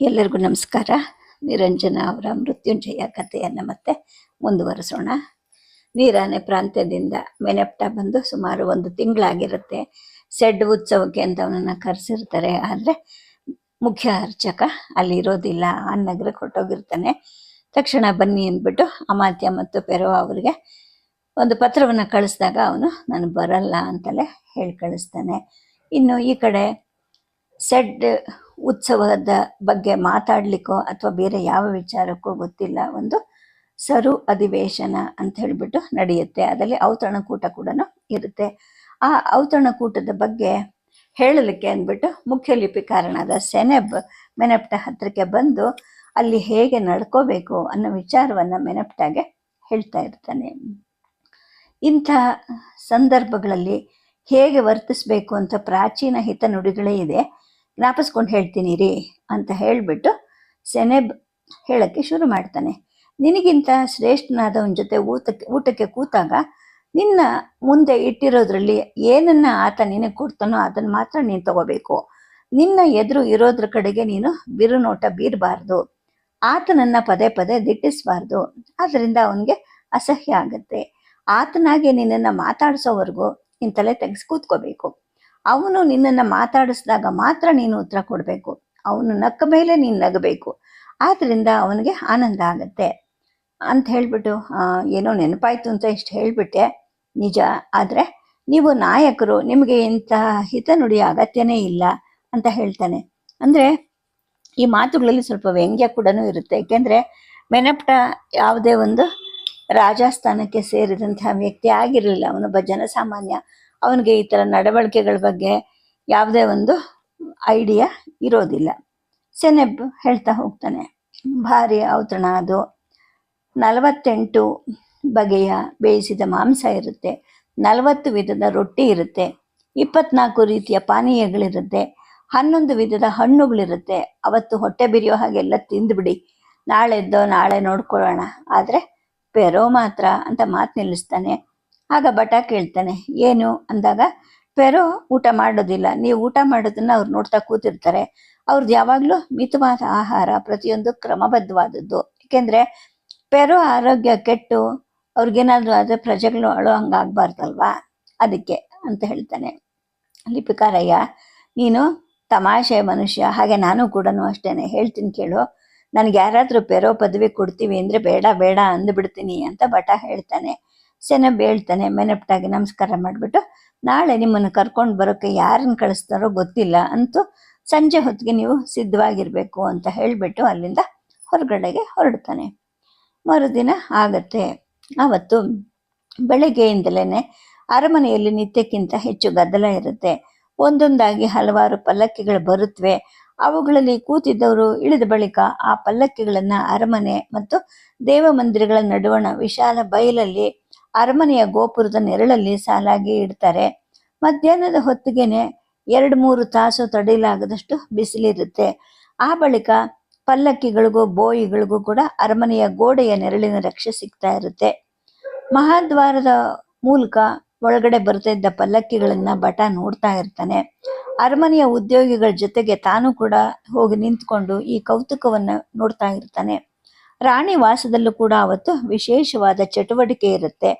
ಎಲ್ಲರಿಗೂ ನಮಸ್ಕಾರ. ನಿರಂಜನ ಅವರ ಮೃತ್ಯುಂಜಯ ಕಥೆಯನ್ನು ಮತ್ತೆ ಮುಂದುವರಿಸೋಣ. ನೀರಾನೆ ಪ್ರಾಂತ್ಯದಿಂದ ಮೆನೆಪ್ಟ ಬಂದು ಸುಮಾರು ಒಂದು ತಿಂಗಳಾಗಿರುತ್ತೆ. ಸೆಡ್ ಉತ್ಸವಕ್ಕೆ ಅಂತ ಅವನನ್ನು ಕರೆಸಿರ್ತಾರೆ. ಆದರೆ ಮುಖ್ಯ ಅರ್ಚಕ ಅಲ್ಲಿ ಇರೋದಿಲ್ಲ. ಆ ನಗರಕ್ಕೆ ಹೊಟ್ಟೋಗಿರ್ತಾನೆ ತಕ್ಷಣ ಬನ್ನಿ ಅಂದ್ಬಿಟ್ಟು ಅಮಾತ್ಯ ಮತ್ತು ಪೆರೋ ಅವರಿಗೆ ಒಂದು ಪತ್ರವನ್ನು ಕಳಿಸಿದಾಗ ಅವನು, ನಾನು ಬರಲ್ಲ ಅಂತಲೇ ಹೇಳಿ ಕಳಿಸ್ತಾನೆ. ಇನ್ನು ಈ ಕಡೆ ಸೆಡ್ ಉತ್ಸವದ ಬಗ್ಗೆ ಮಾತಾಡಲಿಕ್ಕೋ ಅಥವಾ ಬೇರೆ ಯಾವ ವಿಚಾರಕ್ಕೂ ಗೊತ್ತಿಲ್ಲ. ಒಂದು ಸರು ಅಧಿವೇಶನ ಅಂತ ಹೇಳಿಬಿಟ್ಟು ನಡೆಯುತ್ತೆ. ಅದರಲ್ಲಿ ಔತಣಕೂಟ ಕೂಡ ಇರುತ್ತೆ. ಆ ಔತಣಕೂಟದ ಬಗ್ಗೆ ಹೇಳಲಿಕ್ಕೆ ಅಂದ್ಬಿಟ್ಟು ಮುಖ್ಯ ಲಿಪಿಕಾರನಾದ ಸೆನೆಬ್ ಮೆನಪ್ಟ ಹತ್ರಕ್ಕೆ ಬಂದು ಅಲ್ಲಿ ಹೇಗೆ ನಡ್ಕೋಬೇಕು ಅನ್ನೋ ವಿಚಾರವನ್ನು ಮೆನಪ್ಟಾಗೆ ಹೇಳ್ತಾ ಇರ್ತಾನೆ. ಇಂಥ ಸಂದರ್ಭಗಳಲ್ಲಿ ಹೇಗೆ ವರ್ತಿಸ್ಬೇಕು ಅಂತ ಪ್ರಾಚೀನ ಹಿತ ನುಡಿಗಳೇ ಇದೆ. ಜ್ಞಾಪಿಸ್ಕೊಂಡು ಹೇಳ್ತೀನಿ ರೀ ಅಂತ ಹೇಳಿಬಿಟ್ಟು ಸೆನೆಬ್ ಹೇಳಕ್ಕೆ ಶುರು ಮಾಡ್ತಾನೆ. ನಿನಗಿಂತ ಶ್ರೇಷ್ಠನಾದವನ ಜೊತೆ ಊಟಕ್ಕೆ ಊಟಕ್ಕೆ ಕೂತಾಗ ನಿನ್ನ ಮುಂದೆ ಇಟ್ಟಿರೋದ್ರಲ್ಲಿ ಏನನ್ನ ಆತ ನಿನಗೆ ಕೊಡ್ತಾನೋ ಅದನ್ನು ಮಾತ್ರ ನೀನು ತಗೋಬೇಕು. ನಿನ್ನ ಎದುರು ಇರೋದ್ರ ಕಡೆಗೆ ನೀನು ಬಿರುನೋಟ ಬೀರಬಾರ್ದು. ಆತನನ್ನ ಪದೇ ಪದೇ ದಿಟ್ಟಿಸಬಾರ್ದು. ಅದರಿಂದ ಅವನಿಗೆ ಅಸಹ್ಯ ಆಗುತ್ತೆ. ಆತನಾಗೆ ನಿನ್ನನ್ನು ಮಾತಾಡಿಸೋವರೆಗೂ ನಿನ್ನ ತಲೆ ತೆಗೆಸಿ ಕೂತ್ಕೋಬೇಕು. ಅವನು ನಿನ್ನನ್ನು ಮಾತಾಡಿಸಿದಾಗ ಮಾತ್ರ ನೀನು ಉತ್ತರ ಕೊಡಬೇಕು. ಅವನು ನಕ್ಕ ಮೇಲೆ ನೀನು ನಗಬೇಕು. ಆದ್ದರಿಂದ ಅವನಿಗೆ ಆನಂದ ಆಗುತ್ತೆ. ಅಂತ ಹೇಳ್ಬಿಟ್ಟು ಏನೋ ನೆನಪಾಯ್ತು ಅಂತ ಇಷ್ಟು ಹೇಳ್ಬಿಟ್ಟೆ. ನಿಜ. ಆದರೆ ನೀವು ನಾಯಕರು, ನಿಮಗೆ ಇಂತಹ ಹಿತ ನುಡಿಯ ಅಗತ್ಯನೇ ಇಲ್ಲ ಅಂತ ಹೇಳ್ತಾನೆ. ಅಂದರೆ ಈ ಮಾತುಗಳಲ್ಲಿ ಸ್ವಲ್ಪ ವ್ಯಂಗ್ಯ ಕೂಡ ಇರುತ್ತೆ. ಏಕೆಂದರೆ ಮೆನಪ್ಟ ಯಾವುದೇ ಒಂದು ರಾಜಸ್ಥಾನಕ್ಕೆ ಸೇರಿದಂತಹ ವ್ಯಕ್ತಿ ಆಗಿರಲಿಲ್ಲ. ಅವನೊಬ್ಬ ಜನಸಾಮಾನ್ಯ. ಅವನಿಗೆ ಈ ಥರ ನಡವಳಿಕೆಗಳ ಬಗ್ಗೆ ಯಾವುದೇ ಒಂದು ಐಡಿಯಾ ಇರೋದಿಲ್ಲ. ಸೆನೆಬ್ ಹೇಳ್ತಾ ಹೋಗ್ತಾನೆ, ಭಾರಿ ಔತಣ ಅದು. ನಲವತ್ತೆಂಟು ಬಗೆಯ ಬೇಯಿಸಿದ ಮಾಂಸ ಇರುತ್ತೆ. ನಲವತ್ತು ವಿಧದ ರೊಟ್ಟಿ ಇರುತ್ತೆ. ಇಪ್ಪತ್ನಾಲ್ಕು ರೀತಿಯ ಪಾನೀಯಗಳಿರುತ್ತೆ. ಹನ್ನೊಂದು ವಿಧದ ಹಣ್ಣುಗಳಿರುತ್ತೆ. ಅವತ್ತು ಹೊಟ್ಟೆ ಬಿರಿಯೋ ಹಾಗೆಲ್ಲ ತಿಂದುಬಿಡಿ. ನಾಳೆದ್ದೋ ನಾಳೆ ನೋಡ್ಕೊಳ್ಳೋಣ. ಆದರೆ, ಪೆರೋ ಮಾತ್ರ ಅಂತ ಮಾತು ನಿಲ್ಲಿಸ್ತಾನೆ. ಆಗ ಬಟ ಕೇಳ್ತಾನೆ, ಏನು? ಅಂದಾಗ, ಪೆರೋ ಊಟ ಮಾಡೋದಿಲ್ಲ, ನೀವು ಊಟ ಮಾಡೋದನ್ನ ಅವ್ರು ನೋಡ್ತಾ ಕೂತಿರ್ತಾರೆ. ಅವ್ರದ್ದು ಯಾವಾಗಲೂ ಮಿತವಾದ ಆಹಾರ ಪ್ರತಿಯೊಂದು ಕ್ರಮಬದ್ಧವಾದದ್ದು. ಏಕೆಂದರೆ, ಪೆರೋ ಆರೋಗ್ಯ ಕೆಟ್ಟು, ಅವ್ರಿಗೇನಾದರೂ ಆದರೆ ಪ್ರಜೆಗಳು ಅಳೋ ಹಂಗಾಗ್ಬಾರ್ದಲ್ವಾ? ಅದಕ್ಕೆ ಅಂತ ಹೇಳ್ತಾನೆ. ಲಿಪಿಕಾರಯ್ಯ, ನೀನು ತಮಾಷೆ ಮನುಷ್ಯ, ಹಾಗೆ ನಾನು ಕೂಡ ಅಷ್ಟೇನೆ. ಹೇಳ್ತೀನಿ ಕೇಳು, ನನಗೆ ಯಾರಾದರೂ ಪೆರೋ ಪದವಿ ಕೊಡ್ತೀವಿ ಅಂದರೆ ಬೇಡ ಬೇಡ ಅಂದ್ಬಿಡ್ತೀನಿ ಅಂತ ಬಟ ಹೇಳ್ತಾನೆ. ಸೆನಬ್ ಹೇಳ್ತಾನೆ ಮೆನಪ್ಟಾಗಿ ನಮಸ್ಕಾರ ಮಾಡಿಬಿಟ್ಟು ನಾಳೆ ನಿಮ್ಮನ್ನು ಕರ್ಕೊಂಡು ಬರೋಕ್ಕೆ ಯಾರನ್ನು ಕಳಿಸ್ತಾರೋ ಗೊತ್ತಿಲ್ಲ ಅಂತೂ ಸಂಜೆ ಹೊತ್ತಿಗೆ ನೀವು ಸಿದ್ಧವಾಗಿರಬೇಕು ಅಂತ ಹೇಳಿಬಿಟ್ಟು ಅಲ್ಲಿಂದ ಹೊರಗಡೆಗೆ ಹೊರಡ್ತಾನೆ. ಮರುದಿನ ಆಗತ್ತೆ. ಆವತ್ತು ಬೆಳಗ್ಗೆಯಿಂದಲೇ ಅರಮನೆಯಲ್ಲಿ ನಿತ್ಯಕ್ಕಿಂತ ಹೆಚ್ಚು ಗದ್ದಲ ಇರುತ್ತೆ. ಒಂದೊಂದಾಗಿ ಹಲವಾರು ಪಲ್ಲಕ್ಕಿಗಳು ಬರುತ್ತವೆ ಅವುಗಳಲ್ಲಿ ಕೂತಿದ್ದವರು ಇಳಿದ ಬಳಿಕ ಆ ಪಲ್ಲಕ್ಕಿಗಳನ್ನು ಅರಮನೆ ಮತ್ತು ದೇವಮಂದಿರಗಳ ನಡುವಣ ವಿಶಾಲ ಬಯಲಲ್ಲಿ ಅರಮನೆಯ ಗೋಪುರದ ನೆರಳಲ್ಲಿ ಸಾಲಾಗಿ ಇಡ್ತಾರೆ. ಮಧ್ಯಾಹ್ನದ ಹೊತ್ತಿಗೆನೆ ಎರಡು ಮೂರು ತಾಸು ತಡೆಯಲಾಗದಷ್ಟು ಬಿಸಿಲಿರುತ್ತೆ. ಆ ಬಳಿಕ ಪಲ್ಲಕ್ಕಿಗಳಿಗೂ ಬೋಯಿಗಳಿಗೂ ಕೂಡ ಅರಮನೆಯ ಗೋಡೆಯ ನೆರಳಿನ ರಕ್ಷೆ ಸಿಗ್ತಾ ಇರುತ್ತೆ. ಮಹಾದ್ವಾರದ ಮೂಲಕ ಒಳಗಡೆ ಬರ್ತಾ ಇದ್ದ ಪಲ್ಲಕ್ಕಿಗಳನ್ನ ಬಟ ನೋಡ್ತಾ ಇರ್ತಾನೆ. ಅರಮನೆಯ ಉದ್ಯೋಗಿಗಳ ಜೊತೆಗೆ ತಾನು ಕೂಡ ಹೋಗಿ ನಿಂತ್ಕೊಂಡು ಈ ಕೌತುಕವನ್ನ ನೋಡ್ತಾ ಇರ್ತಾನೆ. ರಾಣಿ ವಾಸದಲ್ಲೂ ಕೂಡ ಅವತ್ತು ವಿಶೇಷವಾದ ಚಟುವಟಿಕೆ ಇರುತ್ತೆ.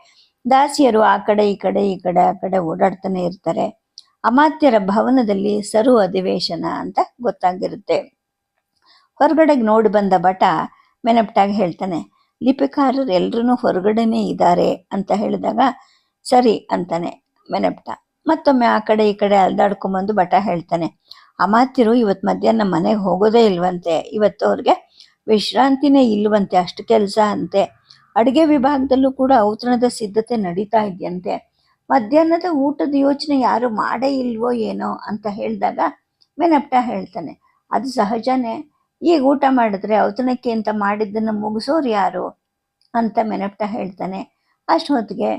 ದಾಸಿಯರು ಆ ಕಡೆ, ಈ ಕಡೆ ಈ ಕಡೆ, ಆ ಕಡೆ ಓಡಾಡ್ತಾನೆ ಇರ್ತಾರೆ. ಅಮಾತ್ಯರ ಭವನದಲ್ಲಿ ಸರು ಅಧಿವೇಶನ ಅಂತ ಗೊತ್ತಾಗಿರುತ್ತೆ. ಹೊರಗಡೆಗೆ ನೋಡಿ ಬಂದ ಭಟ ಮೆನಪ್ಟಾಗಿ ಹೇಳ್ತಾನೆ, ಲಿಪಿಕಾರರು ಎಲ್ರೂ ಹೊರಗಡೆನೇ ಇದ್ದಾರೆ ಅಂತ ಹೇಳಿದಾಗ, ಸರಿ ಅಂತಾನೆ ಮೆನಪ್ಟ. ಮತ್ತೊಮ್ಮೆ ಆ ಕಡೆ, ಈ ಕಡೆ ಅಲ್ದಾಡ್ಕೊಂಬಂದು ಬಟ ಹೇಳ್ತಾನೆ, ಅಮಾತ್ಯರು ಇವತ್ತು ಮಧ್ಯಾಹ್ನ ಮನೆಗೆ ಹೋಗೋದೇ ಇಲ್ವಂತೆ, ಇವತ್ತು ಅವ್ರಿಗೆ ವಿಶ್ರಾಂತಿನೇ ಇಲ್ಲವಂತೆ, ಅಷ್ಟು ಕೆಲಸ ಅಂತೆ. ಅಡುಗೆ ವಿಭಾಗದಲ್ಲೂ ಕೂಡ ಔತಣದ ಸಿದ್ಧತೆ ನಡೀತಾ ಇದೆಯಂತೆ. ಮಧ್ಯಾಹ್ನದ ಊಟದ ಯೋಚನೆ ಯಾರು ಮಾಡೇ ಇಲ್ವೋ ಏನೋ ಅಂತ ಹೇಳಿದಾಗ ಮೆನಪ್ಟ ಹೇಳ್ತಾನೆ, ಅದು ಸಹಜನೇ. ಈಗ ಊಟ ಮಾಡಿದ್ರೆ ಔತಣಕ್ಕೆ ಅಂತ ಮಾಡಿದ್ದನ್ನು ಮುಗಿಸೋರು ಯಾರು ಅಂತ ಮೆನಪ್ಟ ಹೇಳ್ತಾನೆ. ಅಷ್ಟು ಹೊತ್ತಿಗೆ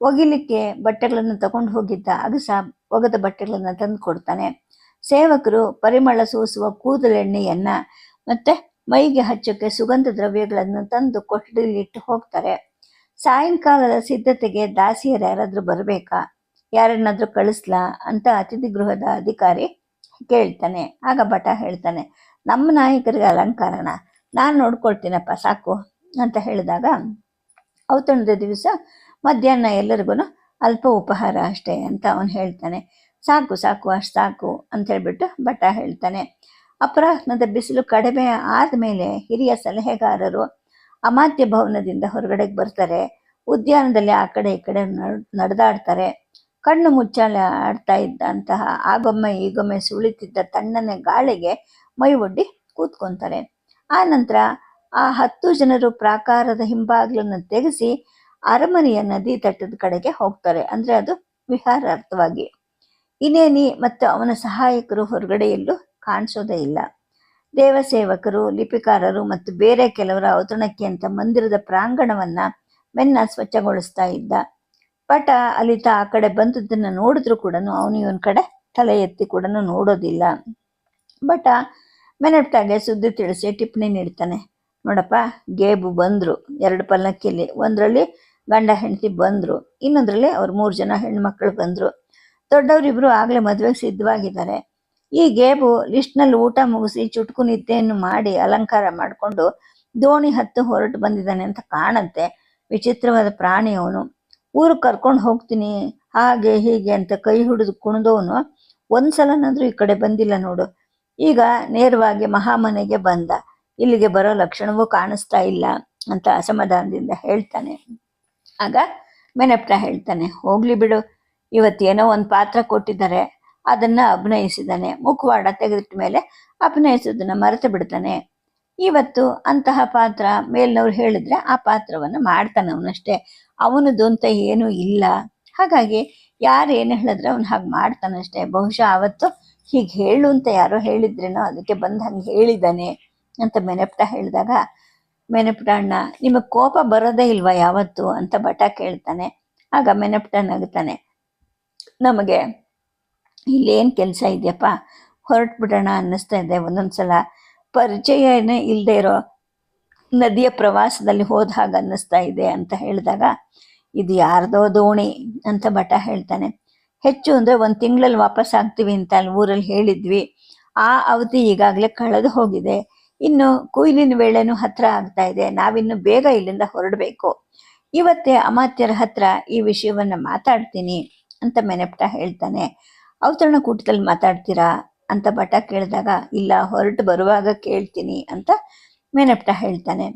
ಒಗಿಲಿಕ್ಕೆ ಬಟ್ಟೆಗಳನ್ನು ತಗೊಂಡು ಹೋಗಿದ್ದ ಅಗಸ ಒಗೆದ ಬಟ್ಟೆಗಳನ್ನು ತಂದು ಕೊಡ್ತಾನೆ. ಸೇವಕರು ಪರಿಮಳ ಸೂಸುವ ಕೂದಲೆಣ್ಣೆಯನ್ನು ಮತ್ತೆ ಮೈಗೆ ಹಚ್ಚಕ್ಕೆ ಸುಗಂಧ ದ್ರವ್ಯಗಳನ್ನು ತಂದು ಕೊಠಡಿಲಿಟ್ಟು ಹೋಗ್ತಾರೆ. ಸಾಯಂಕಾಲದ ಸಿದ್ಧತೆಗೆ ದಾಸಿಯರು ಯಾರಾದರೂ ಬರಬೇಕಾ? ಯಾರನ್ನಾದರೂ ಕಳಿಸ್ಲಾ? ಅಂತ ಅತಿಥಿ ಗೃಹದ ಅಧಿಕಾರಿ ಕೇಳ್ತಾನೆ. ಆಗ ಭಟ ಹೇಳ್ತಾನೆ, ನಮ್ಮ ನಾಯಕರಿಗೆ ಅಲಂಕಾರನ? ನಾನು ನೋಡ್ಕೊಳ್ತೀನಪ್ಪ, ಸಾಕು. ಅಂತ ಹೇಳಿದಾಗ, ಔತಣದ ದಿವಸ ಮಧ್ಯಾಹ್ನ ಎಲ್ಲರಿಗೂ ಅಲ್ಪ ಉಪಹಾರ ಅಷ್ಟೇ ಅಂತ ಅವನು ಹೇಳ್ತಾನೆ. ಸಾಕು ಸಾಕು, ಅಷ್ಟು ಸಾಕು ಅಂತ ಹೇಳ್ಬಿಟ್ಟು ಭಟ್ಟ ಹೇಳ್ತಾನೆ. ಅಪರಾಹ್ನದ ಬಿಸಿಲು ಕಡಿಮೆ ಆದಮೇಲೆ ಹಿರಿಯ ಸಲಹೆಗಾರರು ಅಮಾತ್ಯ ಭವನದಿಂದ ಹೊರಗಡೆಗೆ ಬರ್ತಾರೆ. ಉದ್ಯಾನದಲ್ಲಿ ಆ ಕಡೆ ಈ ಕಡೆ ನಡ್- ನಡೆದಾಡ್ತಾರೆ. ಕಣ್ಣು ಮುಚ್ಚಾಲೆ ಆಡ್ತಾ ಇದ್ದಂತಹ ಆಗೊಮ್ಮೆ ಈಗೊಮ್ಮೆ ಸುಳಿತಿದ್ದ ತಣ್ಣನೆ ಗಾಳಿಗೆ ಮೈ ಒಡ್ಡಿ ಕೂತ್ಕೊಂತಾರೆ. ಆ ನಂತರ ಆ ಹತ್ತು ಜನರು ಪ್ರಾಕಾರದ ಹಿಂಬಾಗ್ಲನ್ನು ತೆಗೆಸಿ ಅರಮನೆಯ ನದಿ ತಟ್ಟದ ಕಡೆಗೆ ಹೋಗ್ತಾರೆ. ಅಂದ್ರೆ ಅದು ವಿಹಾರಾರ್ಥವಾಗಿ. ಇನೇನಿ ಮತ್ತು ಅವನ ಸಹಾಯಕರು ಹೊರಗಡೆ ಎಲ್ಲೂ ಕಾಣಿಸೋದೇ ಇಲ್ಲ. ದೇವಸೇವಕರು, ಲಿಪಿಕಾರರು ಮತ್ತು ಬೇರೆ ಕೆಲವರ ಔತಣಕ್ಕೆ ಅಂತ ಮಂದಿರದ ಪ್ರಾಂಗಣವನ್ನ ಮೆನ್ನ ಸ್ವಚ್ಛಗೊಳಿಸ್ತಾ ಇದ್ದ. ಪಟ ಅಲಿತ ಆ ಕಡೆ ಬಂದದ್ದನ್ನ ನೋಡಿದ್ರು ಕೂಡ ಅವನು ಇವನ್ ಕಡೆ ತಲೆ ಎತ್ತಿ ಕೂಡ ನೋಡೋದಿಲ್ಲ. ಬಟ ಮೆನಪ್ಟಾಗೆ ಸುದ್ದಿ ತಿಳಿಸಿ ಟಿಪ್ಪಣಿ ನೀಡ್ತಾನೆ. ನೋಡಪ್ಪ, ಗೇಬು ಬಂದ್ರು. ಎರಡು ಪಲ್ಲಕ್ಕಿಲಿ, ಒಂದರಲ್ಲಿ ಗಂಡ ಹೆಂಡತಿ ಬಂದ್ರು. ಇನ್ನೊಂದ್ರಲ್ಲಿ ಅವ್ರು ಮೂರು ಜನ ಹೆಣ್ಮಕ್ಳು ಬಂದ್ರು. ದೊಡ್ಡವರಿಬ್ರು ಆಗ್ಲೇ ಮದುವೆಗೆ ಸಿದ್ಧವಾಗಿದ್ದಾರೆ. ಈ ಗೇಬು ಲಿಸ್ಟ್ನಲ್ಲಿ ಊಟ ಮುಗಿಸಿ ಚುಟ್ಕು ನಿದ್ದೆಯನ್ನು ಮಾಡಿ ಅಲಂಕಾರ ಮಾಡಿಕೊಂಡು ದೋಣಿ ಹತ್ತು ಹೊರಟು ಬಂದಿದ್ದಾನೆ ಅಂತ ಕಾಣುತ್ತೆ. ವಿಚಿತ್ರವಾದ ಪ್ರಾಣಿ ಅವನು. ಊರು ಕರ್ಕೊಂಡು ಹೋಗ್ತೀನಿ, ಹಾಗೆ ಹೀಗೆ ಅಂತ ಕೈ ಹಿಡಿದು ಕುಣಿದವನು, ಒಂದ್ಸಲನಾದ್ರೂ ಈ ಕಡೆ ಬಂದಿಲ್ಲ ನೋಡು. ಈಗ ನೇರವಾಗಿ ಮಹಾಮನೆಗೆ ಬಂದ. ಇಲ್ಲಿಗೆ ಬರೋ ಲಕ್ಷಣವೂ ಕಾಣಿಸ್ತಾ ಇಲ್ಲ ಅಂತ ಅಸಮಾಧಾನದಿಂದ ಹೇಳ್ತಾನೆ. ಆಗ ಮೆನಪ್ಟ ಹೇಳ್ತಾನೆ, ಹೋಗ್ಲಿ ಬಿಡು, ಇವತ್ತೇನೋ ಒಂದು ಪಾತ್ರ ಕೊಟ್ಟಿದ್ದಾರೆ. ಅದನ್ನ ಅಭಿನಯಿಸಿದ್ದಾನೆ. ಮುಖವಾಡ ತೆಗೆದಿಟ್ಟ ಮೇಲೆ ಅಭಿನಯಿಸೋದನ್ನು ಮರೆತು ಬಿಡ್ತಾನೆ. ಇವತ್ತು ಅಂತಹ ಪಾತ್ರ ಮೇಲ್ನವ್ರು ಹೇಳಿದ್ರೆ ಆ ಪಾತ್ರವನ್ನು ಮಾಡ್ತಾನೆ ಅವನಷ್ಟೇ. ಅವನದು ಅಂತ ಏನೂ ಇಲ್ಲ. ಹಾಗಾಗಿ ಯಾರು ಏನು ಹೇಳಿದ್ರೆ ಅವನು ಹಾಗೆ ಮಾಡ್ತಾನಷ್ಟೇ. ಬಹುಶಃ ಅವತ್ತು ಹೀಗೆ ಹೇಳು ಅಂತ ಯಾರೋ ಹೇಳಿದ್ರೇನೋ ಅದಕ್ಕೆ ಬಂದು ಹಂಗೆ ಹೇಳಿದ್ದಾನೆ ಅಂತ ಮೆನೆಪ್ಟ ಹೇಳಿದಾಗ, ಮೆನೆಪ್ಟ ಅಣ್ಣ, ನಿಮಗೆ ಕೋಪ ಬರೋದೇ ಇಲ್ವಾ ಯಾವತ್ತು? ಅಂತ ಬಟ ಕೇಳ್ತಾನೆ. ಆಗ ಮೆನೆಪ್ಟ ನಗ್ತಾನೆ. ನಮಗೆ ಇಲ್ಲೇನು ಕೆಲಸ ಇದೆಯಪ್ಪ? ಹೊರಟ್ಬಿಡೋಣ ಅನ್ನಿಸ್ತಾ ಇದೆ. ಒಂದೊಂದು ಸಲ ಪರಿಚಯನೇ ಇಲ್ಲದೆ ಇರೋ ನದಿಯ ಪ್ರವಾಸದಲ್ಲಿ ಹೋದ ಹಾಗೆ ಅನ್ನಿಸ್ತಾ ಇದೆ ಅಂತ ಹೇಳಿದಾಗ, ಇದು ಯಾರ್ದೋ ದೋಣಿ ಅಂತ ಬಟ ಹೇಳ್ತಾನೆ. ಹೆಚ್ಚು ಅಂದರೆ ಒಂದು ತಿಂಗಳಲ್ಲಿ ವಾಪಸ್ ಆಗ್ತೀವಿ ಅಂತ ಅಲ್ಲಿ ಊರಲ್ಲಿ ಹೇಳಿದ್ವಿ. ಆ ಅವಧಿ ಈಗಾಗಲೇ ಕಳೆದು ಹೋಗಿದೆ. ಇನ್ನು ಕೊಯ್ಲಿನ ವೇಳೆನೂ ಹತ್ರ ಆಗ್ತಾ ಇದೆ. ನಾವಿನ್ನು ಬೇಗ ಇಲ್ಲಿಂದ ಹೊರಡಬೇಕು. ಇವತ್ತೇ ಅಮಾತ್ಯರ ಹತ್ರ ಈ ವಿಷಯವನ್ನು ಮಾತಾಡ್ತೀನಿ ಅಂತ ಮೆನೆಪ್ಟ ಹೇಳ್ತಾನೆ. ಔತಣ ಕೂಟದಲ್ಲಿ ಮಾತಾಡ್ತೀರಾ ಅಂತ ಭಟ ಕೇಳಿದಾಗ, ಇಲ್ಲ, ಹೊರಟು ಬರುವಾಗ ಕೇಳ್ತೀನಿ ಅಂತ ಮೇನಪ್ಟ ಹೇಳ್ತಾನೆ.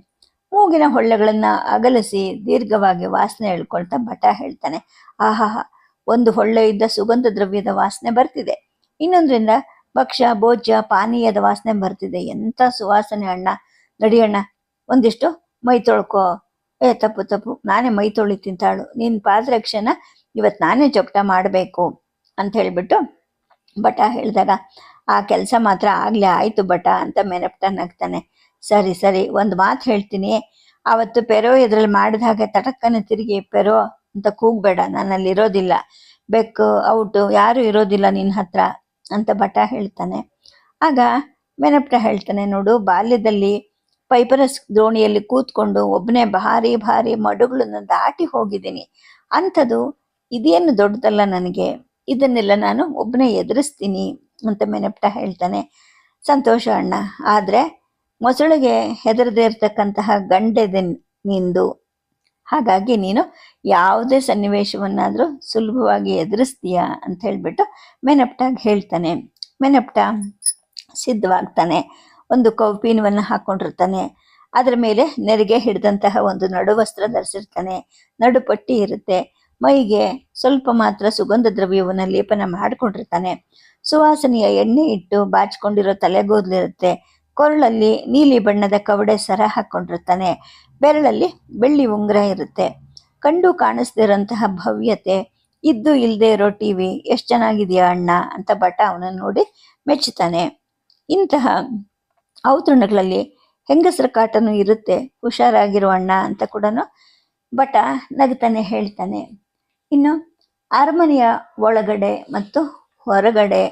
ಮೂಗಿನ ಹೊಳ್ಳೆಗಳನ್ನು ಅಗಲಿಸಿ ದೀರ್ಘವಾಗಿ ವಾಸನೆ ಹೇಳ್ಕೊಳ್ತಾ ಭಟ ಹೇಳ್ತಾನೆ. ಆಹಾ, ಒಂದು ಹೊಳ್ಳೆಯಿಂದ ಸುಗಂಧ ದ್ರವ್ಯದ ವಾಸನೆ ಬರ್ತಿದೆ. ಇನ್ನೊಂದರಿಂದ, ಭಕ್ಷ್ಯ, ಭೋಜ್ಯ, ಪಾನೀಯದ ವಾಸನೆ ಬರ್ತಿದೆ. ಎಂಥ ಸುವಾಸನೆ ಅಣ್ಣ. ನಡಿ ಅಣ್ಣ, ಒಂದಿಷ್ಟು ಮೈ ತೊಳ್ಕೋ. ಏ, ತಪ್ಪು ತಪ್ಪು. ನಾನೇ ಮೈ ತೊಳಿ. ತಿಂತಾಳು ನಿನ್ನ ಪಾದರಕ್ಷೆನ ಇವತ್ತು ನಾನೇ ಜಪ್ಟ ಮಾಡಬೇಕು. ಅಂತ ಹೇಳಿಬಿಟ್ಟು ಬಟ ಹೇಳಿದಾಗ, ಆ ಕೆಲಸ ಮಾತ್ರ ಆಗಲೇ ಆಯ್ತು ಬಟ ಅಂತ ಮೆನಪ್ಟ ನಗ್ತಾನೆ ಸರಿ ಸರಿ, ಒಂದು ಮಾತು ಹೇಳ್ತೀನಿ. ಅವತ್ತು ಪೆರೋ ಇದ್ರಲ್ಲಿ ಮಾಡಿದ ಹಾಗೆ ತಟಕ್ಕನೆ ತಿರುಗಿ, ಪೆರೋ ಅಂತ ಕೂಗ್ಬೇಡ ನಾನಲ್ಲಿ ಇರೋದಿಲ್ಲ. ಬೆಕ್ಕು, ಔಟು, ಯಾರು ಇರೋದಿಲ್ಲ ನಿನ್ನ ಹತ್ರ ಅಂತ ಬಟ ಹೇಳ್ತಾನೆ. ಆಗ ಮೆನಪ್ಟ ಹೇಳ್ತಾನೆ, ನೋಡು, ಬಾಲ್ಯದಲ್ಲಿ ಪೈಪರಸ್ ದೋಣಿಯಲ್ಲಿ ಕೂತ್ಕೊಂಡು ಒಬ್ಬನೇ ಭಾರಿ ಭಾರಿ ಮಡುಗಳನ್ನು ದಾಟಿ ಹೋಗಿದ್ದೀನಿ. ಅಂಥದ್ದು ಇದೇನು ದೊಡ್ಡದಲ್ಲ ನನಗೆ? ಇದನ್ನೆಲ್ಲ ನಾನು ಒಬ್ಬನೇ ಎದುರಿಸ್ತೀನಿ ಅಂತ ಮೆನಪ್ಟ ಹೇಳ್ತಾನೆ. ಸಂತೋಷ ಅಣ್ಣ, ಆದರೆ ಮೊಸಳಿಗೆ ಹೆದರದೇ ಇರ್ತಕ್ಕಂತಹ ಗಂಡೆದೆ ನಿಂದು. ಹಾಗಾಗಿ ನೀನು ಯಾವುದೇ ಸನ್ನಿವೇಶವನ್ನಾದರೂ ಸುಲಭವಾಗಿ ಎದುರಿಸ್ತೀಯ ಅಂತ ಹೇಳಿಬಿಟ್ಟು ಮೆನಪ್ಟಾಗಿ ಹೇಳ್ತಾನೆ. ಮೆನಪ್ಟ ಸಿದ್ಧವಾಗ್ತಾನೆ. ಒಂದು ಕೌಪೀನವನ್ನು ಹಾಕ್ಕೊಂಡಿರ್ತಾನೆ ಅದರ ಮೇಲೆ ನೆರಿಗೆ ಹಿಡಿದಂತಹ ಒಂದು ನಡುವಸ್ತ್ರ ಧರಿಸಿರ್ತಾನೆ. ನಡುಪಟ್ಟಿ ಇರುತ್ತೆ. ಮೈಗೆ ಸ್ವಲ್ಪ ಮಾತ್ರ ಸುಗಂಧ ದ್ರವ್ಯವನ್ನು ಲೇಪನ ಮಾಡಿಕೊಂಡಿರ್ತಾನೆ. ಸುವಾಸನೆಯ ಎಣ್ಣೆ ಇಟ್ಟು ಬಾಚಿಕೊಂಡಿರೋ ತಲೆಗೂದಲಿರುತ್ತೆ ಕೊರಳಲ್ಲಿ ನೀಲಿ ಬಣ್ಣದ ಕವಡೆ ಸರ ಹಾಕೊಂಡಿರ್ತಾನೆ. ಬೆರಳಲ್ಲಿ ಬೆಳ್ಳಿ ಉಂಗುರ ಇರುತ್ತೆ. ಕಂಡು ಕಾಣಿಸ್ದಿರೋಂತಹ ಭವ್ಯತೆ. ಇದ್ದು ಇಲ್ಲದೆ ಇರೋ ಟಿ ವಿ, ಎಷ್ಟು ಚೆನ್ನಾಗಿದೆಯಾ ಅಣ್ಣ ಅಂತ ಬಟ ಅವನ ನೋಡಿ ಮೆಚ್ಚುತ್ತಾನೆ. ಇಂತಹ ಔತಣಗಳಲ್ಲಿ ಹೆಂಗಸರ ಕಾಟನೂ ಇರುತ್ತೆ. ಹುಷಾರಾಗಿರೋ ಅಣ್ಣ ಅಂತ ಕೂಡ ಬಟ ನಗ್ತಾನೆ ಹೇಳ್ತಾನೆ. ಇನ್ನು ಅರಮನೆಯ ಒಳಗಡೆ ಮತ್ತು ಹೊರಗಡೆ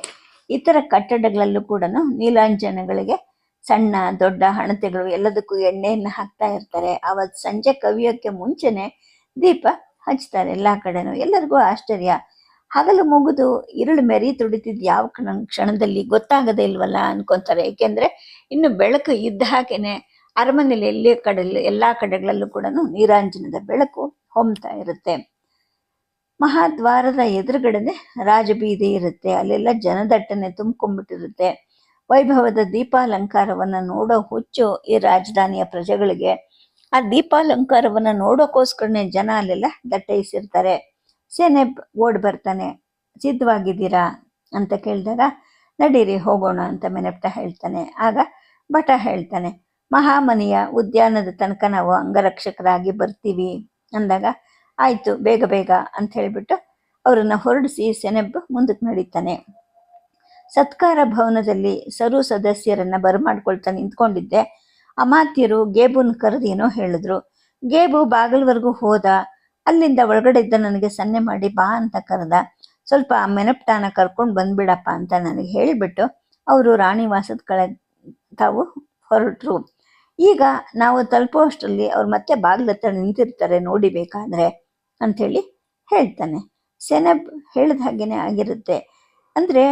ಇತರ ಕಟ್ಟಡಗಳಲ್ಲೂ ಕೂಡ ನೀಲಾಂಜನಗಳಿಗೆ ಸಣ್ಣ, ದೊಡ್ಡ ಹಣತೆಗಳು ಎಲ್ಲದಕ್ಕೂ ಎಣ್ಣೆಯನ್ನು ಹಾಕ್ತಾ ಇರ್ತಾರೆ. ಅವತ್ತು ಸಂಜೆ ಕವಿಯೋಕ್ಕೆ ಮುಂಚೆನೆ ದೀಪ ಹಚ್ತಾರೆ ಎಲ್ಲ ಕಡೆನೂ. ಎಲ್ಲರಿಗೂ ಆಶ್ಚರ್ಯ. ಹಗಲು ಮುಗಿದು ಇರುಳು ಮೆರಿ ತುಡಿತಿದ್ ಯಾವ ಕ್ಷಣ, ಕ್ಷಣದಲ್ಲಿ ಗೊತ್ತಾಗದೇ ಇಲ್ವಲ್ಲ ಅನ್ಕೊಂತಾರೆ. ಏಕೆಂದ್ರೆ ಇನ್ನು ಬೆಳಕು ಇದ್ದ ಹಾಗೆನೆ ಅರಮನೆಯಲ್ಲಿ ಎಲ್ಲಿ ಕಡೆ ಎಲ್ಲಾ ಕಡೆಗಳಲ್ಲೂ ಕೂಡ ನೀರಾಂಜನದ ಬೆಳಕು ಹೊಮ್ತಾ ಇರುತ್ತೆ. ಮಹಾದ್ವಾರದ ಎದುರುಗಡೆನೆ ರಾಜಬೀದಿ ಇರುತ್ತೆ. ಅಲ್ಲೆಲ್ಲ ಜನದಟ್ಟಣೆ ತುಂಬಿಕೊಂಡ್ಬಿಟ್ಟಿರುತ್ತೆ. ವೈಭವದ ದೀಪಾಲಂಕಾರವನ್ನು ನೋಡೋ ಹುಚ್ಚು ಈ ರಾಜಧಾನಿಯ ಪ್ರಜೆಗಳಿಗೆ. ಆ ದೀಪಾಲಂಕಾರವನ್ನು ನೋಡೋಕೋಸ್ಕರನೇ ಜನ ಅಲ್ಲೆಲ್ಲ ದಟ್ಟೈಸಿರ್ತಾರೆ. ಸೇನೆ ಓಡ್ ಬರ್ತಾನೆ. ಸಿದ್ಧವಾಗಿದ್ದೀರಾ? ಅಂತ ಕೇಳಿದಾಗ, ನಡೀರಿ, ಹೋಗೋಣ ಅಂತ ಮೆನೆಪ್ಟ ಹೇಳ್ತಾನೆ. ಆಗ ಭಟ ಹೇಳ್ತಾನೆ, ಮಹಾಮನಿಯ ಉದ್ಯಾನದ ತನಕ ನಾವು ಅಂಗರಕ್ಷಕರಾಗಿ ಬರ್ತೀವಿ. ಅಂದಾಗ ಆಯ್ತು, ಬೇಗ ಬೇಗ ಅಂತ ಹೇಳಿಬಿಟ್ಟು ಅವರನ್ನು ಹೊರಡಿಸಿ ಸೆನೆಬ್ ಮುಂದಕ್ಕೆ ನಡೀತಾನೆ. ಸತ್ಕಾರ ಭವನದಲ್ಲಿ ಸರು ಸದಸ್ಯರನ್ನು ಬರಮಾಡ್ಕೊಳ್ತಾ ನಿಂತ್ಕೊಂಡಿದ್ದೆ. ಅಮಾತ್ಯರು ಗೇಬುನ್ ಕರೆದೇನೋ ಹೇಳಿದ್ರು. ಗೇಬು ಬಾಗಿಲವರೆಗೂ ಹೋದ, ಅಲ್ಲಿಂದ ಒಳಗಡೆ ಇದ್ದ ನನಗೆ ಸನ್ನೆ ಮಾಡಿ ಬಾ ಅಂತ ಕರೆದ. ಸ್ವಲ್ಪ ಆ ಮೆನಪ್ಟಾನ ಕರ್ಕೊಂಡು ಬಂದ್ಬಿಡಪ್ಪ ಅಂತ ನನಗೆ ಹೇಳಿಬಿಟ್ಟು ಅವರು ರಾಣಿ ವಾಸದ ಕಳೆ ತಾವು ಹೊರಟರು. ಈಗ ನಾವು ತಲುಪುವಷ್ಟರಲ್ಲಿ ಅವ್ರು ಮತ್ತೆ ಬಾಗಿಲ ಹತ್ರ ನಿಂತಿರ್ತಾರೆ, ನೋಡಿ ಬೇಕಾದ್ರೆ. ಅಂಥೇಳಿ ಹೇಳ್ತಾನೆ. ಸೆನಬ್ ಹೇಳಿದ ಹಾಗೇನೆ ಆಗಿರುತ್ತೆ. ಅಂದರೆ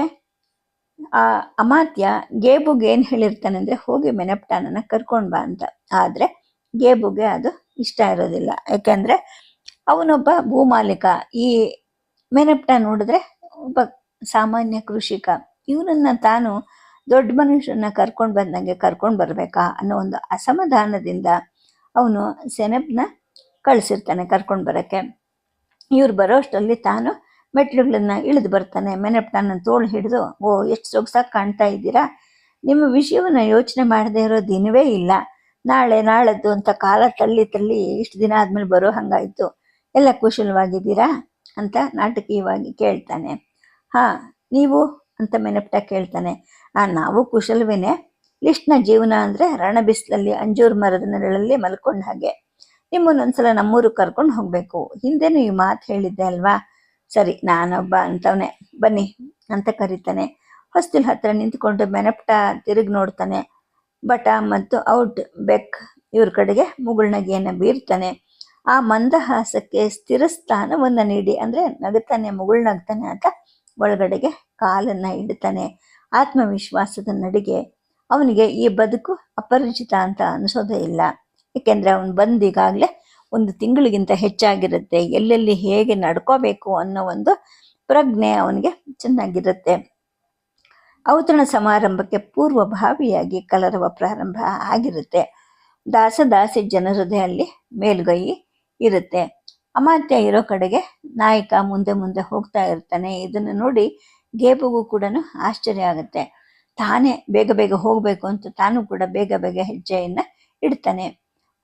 ಆ ಅಮಾತ್ಯ ಗೇಬುಗೆ ಏನು ಹೇಳಿರ್ತಾನೆ ಅಂದರೆ, ಹೋಗಿ ಮೆನಪ್ಟಾನನ್ನ ಕರ್ಕೊಂಡು ಬಾ ಅಂತ. ಆದರೆ ಗೇಬುಗೆ ಅದು ಇಷ್ಟ ಇರೋದಿಲ್ಲ. ಯಾಕೆಂದರೆ ಅವನೊಬ್ಬ ಭೂಮಾಲಿಕ. ಈ ಮೆನಪ್ಟ ನೋಡಿದ್ರೆ ಒಬ್ಬ ಸಾಮಾನ್ಯ ಕೃಷಿಕ. ಇವನನ್ನ ತಾನು ದೊಡ್ಡ ಮನುಷ್ಯನ ಕರ್ಕೊಂಡು ಬಂದಂಗೆ ಕರ್ಕೊಂಡು ಬರಬೇಕಾ ಅನ್ನೋ ಒಂದು ಅಸಮಾಧಾನದಿಂದ ಅವನು ಸೆನಬ್ನ ಕಳಿಸಿರ್ತಾನೆ ಕರ್ಕೊಂಡು ಬರೋಕ್ಕೆ. ಇವ್ರು ಬರೋ ಅಷ್ಟರಲ್ಲಿ ತಾನು ಮೆಟ್ಲುಗಳನ್ನ ಇಳಿದು ಬರ್ತಾನೆ. ಮೆನಪ್ಟನ ತೋಳು ಹಿಡಿದು, ಓ, ಎಷ್ಟು ಸೊಗಸಾಗಿ ಕಾಣ್ತಾ ಇದ್ದೀರಾ? ನಿಮ್ಮ ವಿಷಯವನ್ನು ಯೋಚನೆ ಮಾಡದೇ ಇರೋ ದಿನವೇ ಇಲ್ಲ. ನಾಳೆ ನಾಳದ್ದು ಅಂತ ಕಾಲ ತಳ್ಳಿ ತಳ್ಳಿ ಇಷ್ಟು ದಿನ ಆದಮೇಲೆ ಬರೋ ಹಂಗಾಯಿತು. ಎಲ್ಲ ಕುಶಲವಾಗಿದ್ದೀರಾ? ಅಂತ ನಾಟಕೀಯವಾಗಿ ಕೇಳ್ತಾನೆ. ಹಾ, ನೀವು? ಅಂತ ಮೆನಪ್ಟ ಕೇಳ್ತಾನೆ. ಆ, ನಾವು ಕುಶಲವೇನೆ. ಲಿಸ್ಟ್ನ ಜೀವನ ಅಂದ್ರೆ ರಣ ಅಂಜೂರ್ ಮರದ ನೆರಳಲ್ಲಿ ಮಲ್ಕೊಂಡ ಹಾಗೆ. ನಿಮ್ಮನ್ನೊಂದ್ಸಲ ನಮ್ಮೂರು ಕರ್ಕೊಂಡು ಹೋಗ್ಬೇಕು. ಹಿಂದೆನೂ ಈ ಮಾತು ಹೇಳಿದ್ದೆ ಅಲ್ವಾ? ಸರಿ, ನಾನೊಬ್ಬ ಅಂತವನೆ. ಬನ್ನಿ, ಅಂತ ಕರೀತಾನೆ. ಹೊಸ್ತಿಲ್ ಹತ್ರ ನಿಂತ್ಕೊಂಡು ಮೆನಪ್ಟ ತಿರುಗಿ ನೋಡ್ತಾನೆ. ಬಟ ಮತ್ತು ಔಟ್ ಬೆಕ್ ಇವ್ರ ಕಡೆಗೆ ಮುಗುಳ್ನಗೆಯನ್ನು ಬೀರ್ತಾನೆ. ಆ ಮಂದಹಾಸಕ್ಕೆ ಸ್ಥಿರ ಸ್ಥಾನವನ್ನ ನೀಡಿ, ಅಂದ್ರೆ ನಗುತ್ತಾನೆ, ಮುಗುಳ್ನಗ್ತಾನೆ ಅಂತ ಒಳಗಡೆಗೆ ಕಾಲನ್ನ ಇಡ್ತಾನೆ. ಆತ್ಮವಿಶ್ವಾಸದ ನಡಿಗೆ. ಅವನಿಗೆ ಈ ಬದುಕು ಅಪರಿಚಿತ ಅಂತ ಅನಿಸೋದೇ ಇಲ್ಲ. ಏಕೆಂದ್ರೆ ಅವನು ಬಂದು ಈಗಾಗಲೇ ಒಂದು ತಿಂಗಳಿಗಿಂತ ಹೆಚ್ಚಾಗಿರುತ್ತೆ. ಎಲ್ಲೆಲ್ಲಿ ಹೇಗೆ ನಡ್ಕೋಬೇಕು ಅನ್ನೋ ಒಂದು ಪ್ರಜ್ಞೆ ಅವನಿಗೆ ಚೆನ್ನಾಗಿರುತ್ತೆ. ಔತಣ ಸಮಾರಂಭಕ್ಕೆ ಪೂರ್ವಭಾವಿಯಾಗಿ ಕಲರವ ಪ್ರಾರಂಭ ಆಗಿರುತ್ತೆ. ದಾಸದಾಸಿ ಜನರದೇ ಅಲ್ಲಿ ಮೇಲುಗೈ ಇರುತ್ತೆ. ಅಮಾತ್ಯ ಇರೋ ಕಡೆಗೆ ನಾಯಕ ಮುಂದೆ ಮುಂದೆ ಹೋಗ್ತಾ ಇರ್ತಾನೆ. ಇದನ್ನು ನೋಡಿ ಗೇಬುಗೂ ಕೂಡ ಆಶ್ಚರ್ಯ ಆಗುತ್ತೆ. ತಾನೇ ಬೇಗ ಬೇಗ ಹೋಗಬೇಕು ಅಂತ ತಾನು ಕೂಡ ಬೇಗ ಬೇಗ ಹೆಜ್ಜೆಯನ್ನ ಇಡ್ತಾನೆ.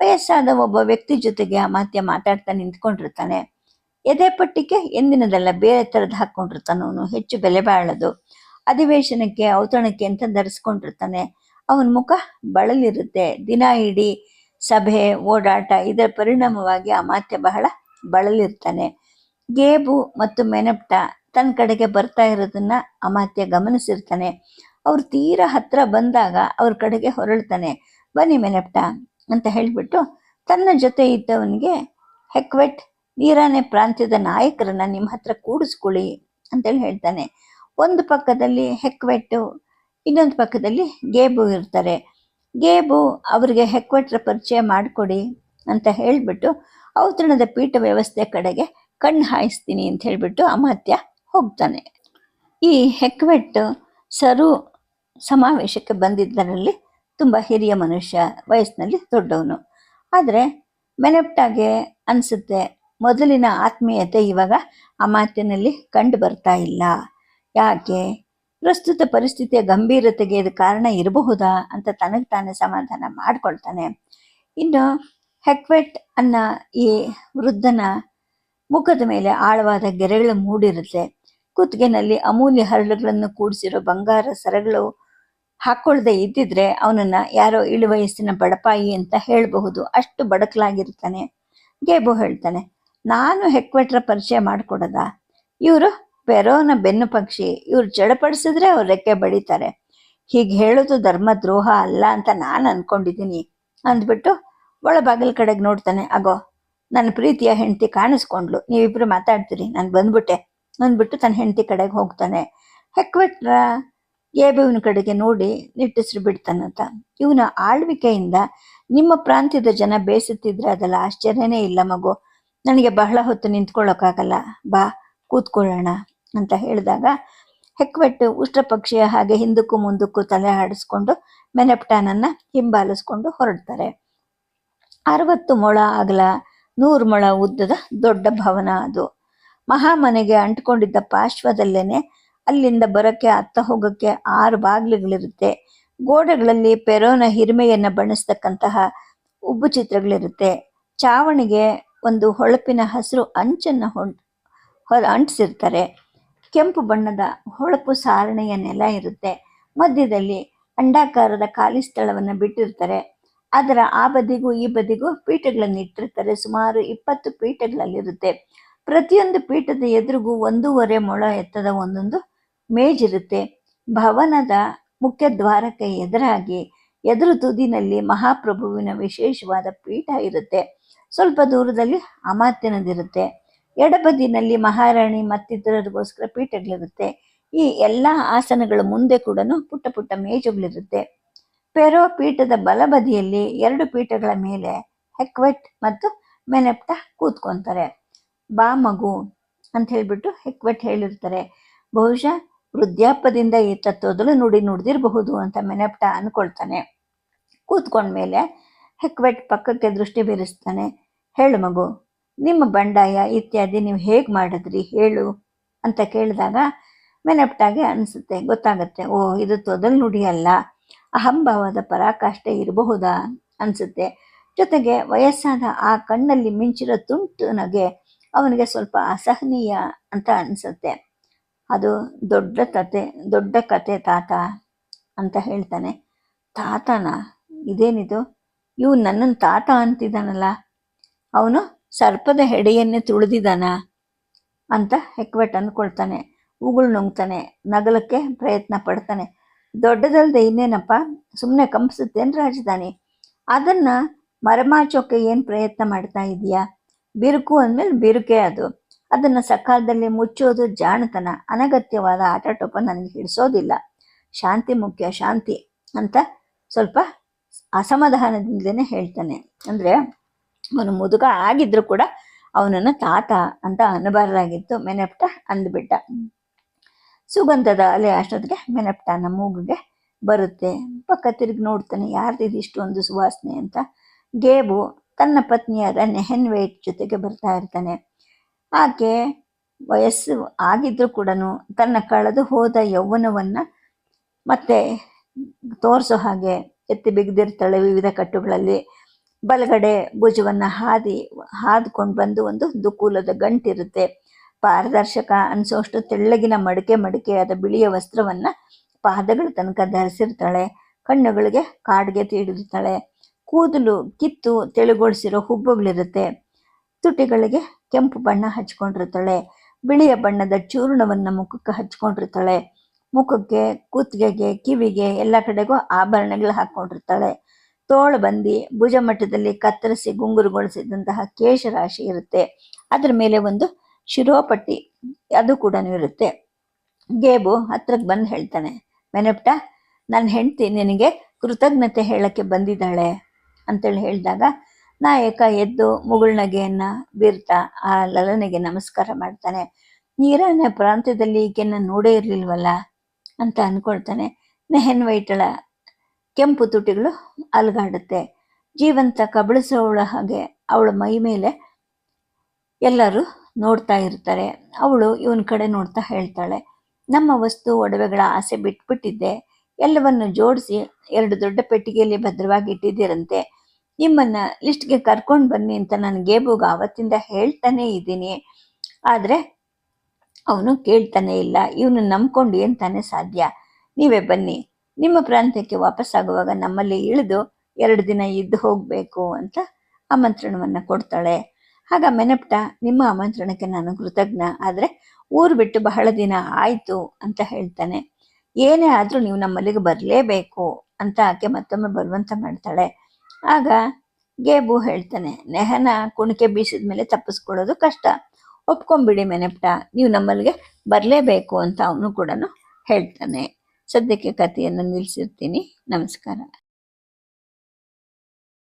ವಯಸ್ಸಾದ ಒಬ್ಬ ವ್ಯಕ್ತಿ ಜೊತೆಗೆ ಅಮಾತ್ಯ ಮಾತಾಡ್ತಾ ನಿಂತ್ಕೊಂಡಿರ್ತಾನೆ. ಎದೆ ಪಟ್ಟಿಗೆ ಎಂದಿನದೆಲ್ಲ ಬೇರೆ ಥರದ್ದು ಹಾಕ್ಕೊಂಡಿರ್ತಾನೆ ಅವನು. ಹೆಚ್ಚು ಬೆಲೆ ಬಾಳದು. ಅಧಿವೇಶನಕ್ಕೆ, ಔತಣಕ್ಕೆ ಅಂತ ಧರಿಸ್ಕೊಂಡಿರ್ತಾನೆ. ಅವನ ಮುಖ ಬಳಲಿರುತ್ತೆ. ದಿನ ಇಡೀ ಸಭೆ, ಓಡಾಟ ಇದರ ಪರಿಣಾಮವಾಗಿ ಅಮಾತ್ಯ ಬಹಳ ಬಳಲಿರ್ತಾನೆ. ಗೇಬು ಮತ್ತು ಮೆನಪ್ಟ ತನ್ನ ಕಡೆಗೆ ಬರ್ತಾ ಇರೋದನ್ನ ಅಮಾತ್ಯ ಗಮನಿಸಿರ್ತಾನೆ. ಅವ್ರು ತೀರಾ ಹತ್ರ ಬಂದಾಗ ಅವ್ರ ಕಡೆಗೆ ಹೊರಳ್ತಾನೆ. ಬನ್ನಿ ಮೆನಪ್ಟ ಅಂತ ಹೇಳಿಬಿಟ್ಟು ತನ್ನ ಜೊತೆ ಇದ್ದವನಿಗೆ ಹೆಕ್ವೆಟ್ ನೀರಾನೆ ಪ್ರಾಂತ್ಯದ ನಾಯಕರನ್ನ ನಿಮ್ಮ ಹತ್ರ ಕೂಡಿಸ್ಕೊಳ್ಳಿ ಅಂತೇಳಿ ಹೇಳ್ತಾನೆ. ಒಂದು ಪಕ್ಕದಲ್ಲಿ ಹೆಕ್ವೆಟ್ಟು ಇನ್ನೊಂದು ಪಕ್ಕದಲ್ಲಿ ಗೇಬು ಇರ್ತಾರೆ. ಗೇಬು ಅವರಿಗೆ ಹೆಕ್ವೆಟ್ರ ಪರಿಚಯ ಮಾಡಿಕೊಡಿ ಅಂತ ಹೇಳಿಬಿಟ್ಟು ಔತಣದ ಪೀಠ ವ್ಯವಸ್ಥೆ ಕಡೆಗೆ ಕಣ್ಣು ಹಾಯಿಸ್ತೀನಿ ಅಂತ ಹೇಳಿಬಿಟ್ಟು ಅಮಾತ್ಯ ಹೋಗ್ತಾನೆ. ಈ ಹೆಕ್ವೆಟ್ ಸರು ಸಮಾವೇಶಕ್ಕೆ ಬಂದಿದ್ದರಲ್ಲಿ ತುಂಬ ಹಿರಿಯ ಮನುಷ್ಯ, ವಯಸ್ಸಿನಲ್ಲಿ ದೊಡ್ಡವನು. ಆದರೆ ಮೆನೆಪ್ಟಾಗೆ ಅನಿಸುತ್ತೆ, ಮೊದಲಿನ ಆತ್ಮೀಯತೆ ಇವಾಗ ಆ ಮಾತಿನಲ್ಲಿ ಕಂಡು ಬರ್ತಾ ಇಲ್ಲ. ಯಾಕೆ? ಪ್ರಸ್ತುತ ಪರಿಸ್ಥಿತಿಯ ಗಂಭೀರತೆಗೆ ಇದು ಕಾರಣ ಇರಬಹುದಾ ಅಂತ ತನಗೆ ತಾನೇ ಸಮಾಧಾನ ಮಾಡ್ಕೊಳ್ತಾನೆ. ಇನ್ನು ಹೆಕ್ವೆಟ್ ಅನ್ನ ಈ ವೃದ್ಧನ ಮುಖದ ಮೇಲೆ ಆಳವಾದ ಗೆರೆಗಳು ಮೂಡಿರುತ್ತೆ. ಕುತ್ತಿಗೆನಲ್ಲಿ ಅಮೂಲ್ಯ ಹರಳುಗಳನ್ನು ಕೂಡಿಸಿರೋ ಬಂಗಾರ ಸರಗಳು ಹಾಕೊಳ್ಳದೆ ಇದ್ದಿದ್ರೆ ಅವನನ್ನ ಯಾರೋ ಇಳು ವಯಸ್ಸಿನ ಬಡಪಾಯಿ ಅಂತ ಹೇಳಬಹುದು. ಅಷ್ಟು ಬಡಕಲಾಗಿರ್ತಾನೆ. ಗೇಬು ಹೇಳ್ತಾನೆ, ನಾನು ಹೆಕ್ವೆಟ್ರ ಪರಿಚಯ ಮಾಡಿಕೊಡದ? ಇವರು ಪೆರೋನ ಬೆನ್ನು ಪಕ್ಷಿ. ಇವ್ರು ಚಡಪಡಿಸಿದ್ರೆ ಅವ್ರ ರೆಕ್ಕೆ ಬಡಿತಾರೆ. ಹೀಗೆ ಹೇಳೋದು ಧರ್ಮದ್ರೋಹ ಅಲ್ಲ ಅಂತ ನಾನು ಅನ್ಕೊಂಡಿದ್ದೀನಿ ಅಂದ್ಬಿಟ್ಟು ಒಳ ಬಾಗಿಲ ಕಡೆಗೆ ನೋಡ್ತಾನೆ, ಅಗೋ ನನ್ನ ಪ್ರೀತಿಯ ಹೆಂಡತಿ ಕಾಣಿಸ್ಕೊಂಡ್ಲು. ನೀವಿಬ್ರು ಮಾತಾಡ್ತೀರಿ, ನಾನು ಬಂದ್ಬಿಟ್ಟೆ ಅಂದ್ಬಿಟ್ಟು ತನ್ನ ಹೆಂಡತಿ ಕಡೆಗೆ ಹೋಗ್ತಾನೆ. ಹೆಕ್ವೆಟ್ರ ಗೇಬುವಿನ ಕಡೆಗೆ ನೋಡಿ ನಿಟ್ಟುಸಿರು ಬಿಡ್ತಾನಂತ. ಇವನ ಆಳ್ವಿಕೆಯಿಂದ ನಿಮ್ಮ ಪ್ರಾಂತ್ಯದ ಜನ ಬೇಸುತ್ತಿದ್ರೆ ಅದೆಲ್ಲ ಆಶ್ಚರ್ಯನೇ ಇಲ್ಲ ಮಗು. ನನಗೆ ಬಹಳ ಹೊತ್ತು ನಿಂತ್ಕೊಳ್ಳೋಕ್ಕಾಗಲ್ಲ. ಬಾ, ಕೂತ್ಕೊಳ್ಳೋಣ ಅಂತ ಹೇಳಿದಾಗ ಹೆಕ್ವೆಟ್ಟು ಉಷ್ಟ್ರ ಪಕ್ಷಿಯ ಹಾಗೆ ಹಿಂದಕ್ಕೂ ಮುಂದಕ್ಕೂ ತಲೆ ಆಡಿಸ್ಕೊಂಡು ಮೆನೆಪ್ಟಾನನ್ನ ಹಿಂಬಾಲಿಸ್ಕೊಂಡು ಹೊರಡ್ತಾರೆ. ಅರವತ್ತು ಮೊಳ ಆಗಲ ನೂರು ಮೊಳ ಉದ್ದದ ದೊಡ್ಡ ಭವನ ಅದು. ಮಹಾಮನೆಗೆ ಅಂಟ್ಕೊಂಡಿದ್ದ ಪಾರ್ಶ್ವದಲ್ಲೇನೆ ಅಲ್ಲಿಂದ ಬರೋಕ್ಕೆ, ಅತ್ತ ಹೋಗೋಕ್ಕೆ ಆರು ಬಾಗಿಲುಗಳಿರುತ್ತೆ. ಗೋಡೆಗಳಲ್ಲಿ ಪೆರೋನ ಹಿರಿಮೆಯನ್ನು ಬಣ್ಣಿಸ್ತಕ್ಕಂತಹ ಉಬ್ಬು ಚಿತ್ರಗಳಿರುತ್ತೆ. ಚಾವಣಿಗೆ ಒಂದು ಹೊಳಪಿನ ಹಸಿರು ಅಂಚನ್ನ ಹೊಂ ಅಂಟಿಸಿರ್ತಾರೆ. ಕೆಂಪು ಬಣ್ಣದ ಹೊಳಪು ಸಾರಣೆಯ ನೆಲ ಇರುತ್ತೆ. ಮಧ್ಯದಲ್ಲಿ ಅಂಡಾಕಾರದ ಖಾಲಿ ಸ್ಥಳವನ್ನು ಬಿಟ್ಟಿರ್ತಾರೆ. ಅದರ ಆ ಬದಿಗೂ ಈ ಬದಿಗೂ ಪೀಠಗಳನ್ನು ಇಟ್ಟಿರ್ತಾರೆ. ಸುಮಾರು ಇಪ್ಪತ್ತು ಪೀಠಗಳಲ್ಲಿರುತ್ತೆ. ಪ್ರತಿಯೊಂದು ಪೀಠದ ಎದುರಿಗೂ ಒಂದೂವರೆ ಮೊಳ ಎತ್ತದ ಒಂದೊಂದು ಮೇಜಿರುತ್ತೆ. ಭವನದ ಮುಖ್ಯ ದ್ವಾರಕ್ಕೆ ಎದುರಾಗಿ ಎದುರು ತುದಿನಲ್ಲಿ ಮಹಾಪ್ರಭುವಿನ ವಿಶೇಷವಾದ ಪೀಠ ಇರುತ್ತೆ. ಸ್ವಲ್ಪ ದೂರದಲ್ಲಿ ಅಮಾತ್ಯನದಿರುತ್ತೆ. ಎಡಬದಿನಲ್ಲಿ ಮಹಾರಾಣಿ ಮತ್ತಿತರರಿಗೋಸ್ಕರ ಪೀಠಗಳಿರುತ್ತೆ. ಈ ಎಲ್ಲ ಆಸನಗಳ ಮುಂದೆ ಕೂಡ ಪುಟ್ಟ ಪುಟ್ಟ ಮೇಜುಗಳಿರುತ್ತೆ. ಪೆರೋ ಪೀಠದ ಬಲಬದಿಯಲ್ಲಿ ಎರಡು ಪೀಠಗಳ ಮೇಲೆ ಹೆಕ್ವೆಟ್ ಮತ್ತು ಮೆನೆಪ್ಟ ಕೂತ್ಕೊಂತಾರೆ. ಬಾ ಮಗು ಅಂತ ಹೇಳ್ಬಿಟ್ಟು ಹೆಕ್ವೆಟ್ ಹೇಳಿರ್ತಾರೆ. ಬಹುಶಃ ವೃದ್ಧಾಪದಿಂದ ಈ ತತ್ವದಲ್ಲೂ ನುಡಿ ನುಡಿದಿರಬಹುದು ಅಂತ ಮೆನೆಪ್ಟ ಅನ್ಕೊಳ್ತಾನೆ. ಕೂತ್ಕೊಂಡ್ಮೇಲೆ ಹೆಕ್ವೆಟ್ ಪಕ್ಕಕ್ಕೆ ದೃಷ್ಟಿ ಬೀರಿಸ್ತಾನೆ. ಹೇಳು ಮಗು, ನಿಮ್ಮ ಬಂಡಾಯ ಇತ್ಯಾದಿ ನೀವು ಹೇಗೆ ಮಾಡಿದ್ರಿ? ಹೇಳು ಅಂತ ಕೇಳಿದಾಗ ಮೆನೆಪ್ಟಾಗೆ ಅನಿಸುತ್ತೆ. ಗೊತ್ತಾಗುತ್ತೆ, ಓ, ಇದು ತೊದಲ್ ನುಡಿ ಅಲ್ಲ. ಅಹಂಭಾವದ ಪರಾಕಾಷ್ಠೆ ಇರಬಹುದಾ? ಅನಿಸುತ್ತೆ. ಜೊತೆಗೆ ವಯಸ್ಸಾದ ಆ ಕಣ್ಣಲ್ಲಿ ಮಿಂಚಿರೋ ತುಂಟು ನಗೆ ಅವನಿಗೆ ಸ್ವಲ್ಪ ಅಸಹನೀಯ ಅಂತ ಅನಿಸುತ್ತೆ. ಅದು ದೊಡ್ಡ ಕತೆ ದೊಡ್ಡ ಕತೆ ತಾತ ಅಂತ ಹೇಳ್ತಾನೆ. ತಾತನ, ಇದೇನಿದು? ಇವು ನನ್ನನ್ನು ತಾತ ಅಂತಿದ್ದಾನಲ್ಲ ಅವನು ಸರ್ಪದ ಹೆಡೆಯನ್ನೇ ತುಳಿದಿದ್ದಾನ ಅಂತ ಹೆಕ್ವೆಟ್ ಅಂದ್ಕೊಳ್ತಾನೆ ಉಗುಳು ನುಂಗ್ತಾನೆ, ನಗಲಕ್ಕೆ ಪ್ರಯತ್ನ ಪಡ್ತಾನೆ. ದೊಡ್ಡದಲ್ಲದೆ ಇನ್ನೇನಪ್ಪ? ಸುಮ್ಮನೆ ಕಂಪಿಸುತ್ತೇನು ರಾಜಧಾನಿ? ಅದನ್ನ ಮರಮಾಚೋಕೆ ಏನು ಪ್ರಯತ್ನ ಮಾಡ್ತಾ ಇದೀಯಾ? ಬಿರುಕು ಅಂದಮೇಲೆ ಬಿರುಕೆ ಅದು. ಅದನ್ನು ಸಕಾಲದಲ್ಲಿ ಮುಚ್ಚೋದು ಜಾಣತನ, ಅನಗತ್ಯವಾದ ಆಟಾಟೋಪ ನನಗೆ ಹಿಡಿಸೋದಿಲ್ಲ. ಶಾಂತಿ ಮುಖ್ಯ, ಶಾಂತಿ ಅಂತ ಸ್ವಲ್ಪ ಅಸಮಾಧಾನದಿಂದಲೇ ಹೇಳ್ತಾನೆ. ಅಂದರೆ ಅವನು ಮುದುಕ ಆಗಿದ್ರು ಕೂಡ ಅವನನ್ನು ತಾತ ಅಂತ ಅನ್ನಬಾರ್ದಾಗಿತ್ತು ಮೆನಪ್ಟ ಅಂದ್ಬಿಟ್ಟ. ಸುಗಂಧದ ಅಲೆ ಅಷ್ಟೊತ್ತಿಗೆ ಮೆನೆಪ್ಟನ ಮೂಗಿಗೆ ಬರುತ್ತೆ. ಪಕ್ಕ ತಿರುಗಿ ನೋಡ್ತಾನೆ, ಯಾರ್ದಿದು ಇಷ್ಟೊಂದು ಸುವಾಸನೆ ಅಂತ. ಗೇಬು ತನ್ನ ಪತ್ನಿಯಾದ ನೆಹನ್ವೇಟ್ ಜೊತೆಗೆ ಬರ್ತಾ ಇರ್ತಾನೆ. ಆಕೆ ವಯಸ್ಸು ಆಗಿದ್ರೂ ಕೂಡ ತನ್ನ ಕಳೆದು ಹೋದ ಯೌವನವನ್ನು ಮತ್ತೆ ತೋರಿಸೋ ಹಾಗೆ ಎತ್ತಿ ಬಿಗಿದಿರ್ತಾಳೆ ವಿವಿಧ ಕಟ್ಟುಗಳಲ್ಲಿ. ಬಲಗಡೆ ಭುಜವನ್ನು ಹಾದಿ, ಹಾದ್ಕೊಂಡು ಬಂದು ಒಂದು ದುಕೂಲದ ಗಂಟಿರುತ್ತೆ. ಪಾರದರ್ಶಕ ಅನಿಸೋಷ್ಟು ತೆಳ್ಳಗಿನ ಮಡಿಕೆ ಮಡಿಕೆಯಾದ ಬಿಳಿಯ ವಸ್ತ್ರವನ್ನ ಪಾದಗಳ ತನಕ ಧರಿಸಿರ್ತಾಳೆ. ಕಣ್ಣುಗಳಿಗೆ ಕಾಡ್ಗೆ ತೀಡಿರ್ತಾಳೆ. ಕೂದಲು ಕಿತ್ತು ತೆಳುಗೊಳಿಸಿರೋ ಹುಬ್ಬುಗಳಿರುತ್ತೆ. ತುಟಿಗಳಿಗೆ ಕೆಂಪು ಬಣ್ಣ ಹಚ್ಕೊಂಡಿರ್ತಾಳೆ ಬಿಳಿಯ ಬಣ್ಣದ ಚೂರ್ಣವನ್ನು ಮುಖಕ್ಕೆ ಹಚ್ಕೊಂಡಿರ್ತಾಳೆ ಮುಖಕ್ಕೆ, ಕೂತ್ಗೆಗೆ, ಕಿವಿಗೆ ಎಲ್ಲ ಕಡೆಗೂ ಆಭರಣಗಳು ಹಾಕ್ಕೊಂಡಿರ್ತಾಳೆ ತೋಳು ಬಂದಿ ಭುಜ ಮಟ್ಟದಲ್ಲಿ ಕತ್ತರಿಸಿ ಗುಂಗುರುಗೊಳಿಸಿದಂತಹ ಕೇಶರಾಶಿ ಇರುತ್ತೆ. ಅದರ ಮೇಲೆ ಒಂದು ಶಿರೋಪಟ್ಟಿ ಅದು ಕೂಡ ಇರುತ್ತೆ. ಗೇಬು ಹತ್ರಕ್ಕೆ ಬಂದು ಹೇಳ್ತಾನೆ, ಮೆನಪ್ಟ, ನನ್ನ ಹೆಂಡತಿ ನಿನಗೆ ಕೃತಜ್ಞತೆ ಹೇಳಕ್ಕೆ ಬಂದಿದ್ದಾಳೆ ಅಂತೇಳಿ ಹೇಳಿದಾಗ ನಾಯಕ ಎದ್ದು ಮುಗುಳ್ನಗೆಯನ್ನ ಬೀರ್ತಾ ಆ ಲಲನೆಗೆ ನಮಸ್ಕಾರ ಮಾಡ್ತಾನೆ. ನೀರನ ಪ್ರಾಂತ್ಯದಲ್ಲಿ ಈಕೆನ ನೋಡೇ ಇರ್ಲಿಲ್ವಲ್ಲ ಅಂತ ಅಂದ್ಕೊಳ್ತಾನೆ ನೆಹನ್ ವೈಟಳ ಕೆಂಪು ತುಟಿಗಳು ಅಲ್ಗಾಡುತ್ತೆ. ಜೀವಂತ ಕಬಳಿಸೋಳ ಹಾಗೆ ಅವಳ ಮೈ ಮೇಲೆ ಎಲ್ಲರೂ ನೋಡ್ತಾ ಇರ್ತಾರೆ. ಅವಳು ಇವನ ಕಡೆ ನೋಡ್ತಾ ಹೇಳ್ತಾಳೆ. ನಮ್ಮ ವಸ್ತು ಒಡವೆಗಳ ಆಸೆ ಬಿಟ್ಬಿಟ್ಟಿದ್ದೆ. ಎಲ್ಲವನ್ನು ಜೋಡಿಸಿ ಎರಡು ದೊಡ್ಡ ಪೆಟ್ಟಿಗೆಯಲ್ಲಿ ಭದ್ರವಾಗಿ ಇಟ್ಟಿದ್ದೀರಂತೆ. ನಿಮ್ಮನ್ನ ಲಿಸ್ಟ್ಗೆ ಕರ್ಕೊಂಡು ಬನ್ನಿ ಅಂತ ನಾನು ಗೇಬುಗ ಅವತ್ತಿಂದ ಹೇಳ್ತಾನೆ ಇದ್ದೀನಿ. ಆದರೆ ಅವನು ಕೇಳ್ತಾನೆ ಇಲ್ಲ. ಇವನು ನಂಬ್ಕೊಂಡು ಏನು ತಾನೇ ಸಾಧ್ಯ. ನೀವೇ ಬನ್ನಿ. ನಿಮ್ಮ ಪ್ರಾಂತ್ಯಕ್ಕೆ ವಾಪಸ್ಸಾಗುವಾಗ ನಮ್ಮಲ್ಲಿ ಇಳಿದು ಎರಡು ದಿನ ಇದ್ದು ಹೋಗಬೇಕು ಅಂತ ಆಮಂತ್ರಣವನ್ನು ಕೊಡ್ತಾಳೆ. ಆಗ ಮೆನಪ್ಟ, ನಿಮ್ಮ ಆಮಂತ್ರಣಕ್ಕೆ ನಾನು ಕೃತಜ್ಞ. ಆದರೆ ಊರು ಬಿಟ್ಟು ಬಹಳ ದಿನ ಆಯಿತು ಅಂತ ಹೇಳ್ತಾನೆ. ಏನೇ ಆದರೂ ನೀವು ನಮ್ಮಲ್ಲಿಗೆ ಬರಲೇಬೇಕು ಅಂತ ಆಕೆ ಮತ್ತೊಮ್ಮೆ ಬಲವಂತ ಮಾಡ್ತಾಳೆ. ಆಗ ಗೇಬು ಹೇಳ್ತಾನೆ, ನೆಹನ ಕುಣಿಕೆ ಬೀಸಿದ ಮೇಲೆ ತಪ್ಪಿಸ್ಕೊಳ್ಳೋದು ಕಷ್ಟ. ಒಪ್ಕೊಂಬಿಡಿ ಮೆನೆಪ್ಟ ನೀವು ನಮ್ಮಲ್ಲಿಗೆ ಬರಲೇಬೇಕು ಅಂತ ಅವನು ಕೂಡ ಹೇಳ್ತಾನೆ. ಸದ್ಯಕ್ಕೆ ಕಥೆಯನ್ನು ನಿಲ್ಲಿಸಿರ್ತೀನಿ. ನಮಸ್ಕಾರ.